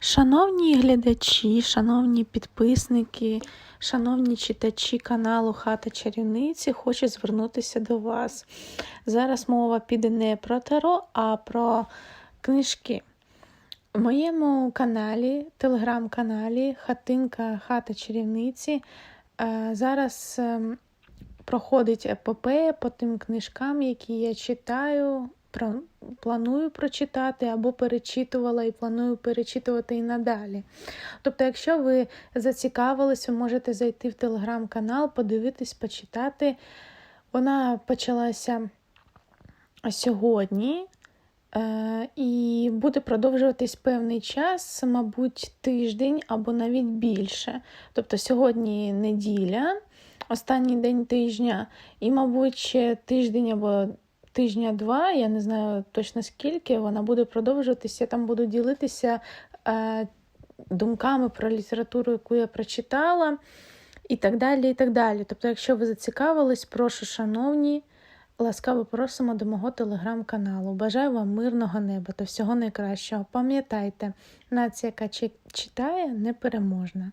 Шановні глядачі, шановні підписники, шановні читачі каналу Хата Чарівниці, хочу звернутися до вас. Зараз мова піде не про таро, а про книжки. В моєму каналі, телеграм-каналі Хатинка Хата Чарівниці е, зараз ем, проходить епопея по тим книжкам, які я читаю, планую прочитати або перечитувала і планую перечитувати і надалі. Тобто, якщо ви зацікавились, ви можете зайти в телеграм-канал, подивитись, почитати. Вона почалася сьогодні. Е, І буде продовжуватись певний час, мабуть, тиждень або навіть більше. Тобто сьогодні неділя, останній день тижня, і, мабуть, ще тиждень або тижня-два, я не знаю точно скільки, вона буде продовжуватися. Я там буду ділитися е, думками про літературу, яку я прочитала, і так далі. і так далі. Тобто, якщо ви зацікавились, прошу, шановні. Ласкаво просимо до мого телеграм-каналу. Бажаю вам мирного неба та всього найкращого. Пам'ятайте, нація, яка чи- читає, непереможна.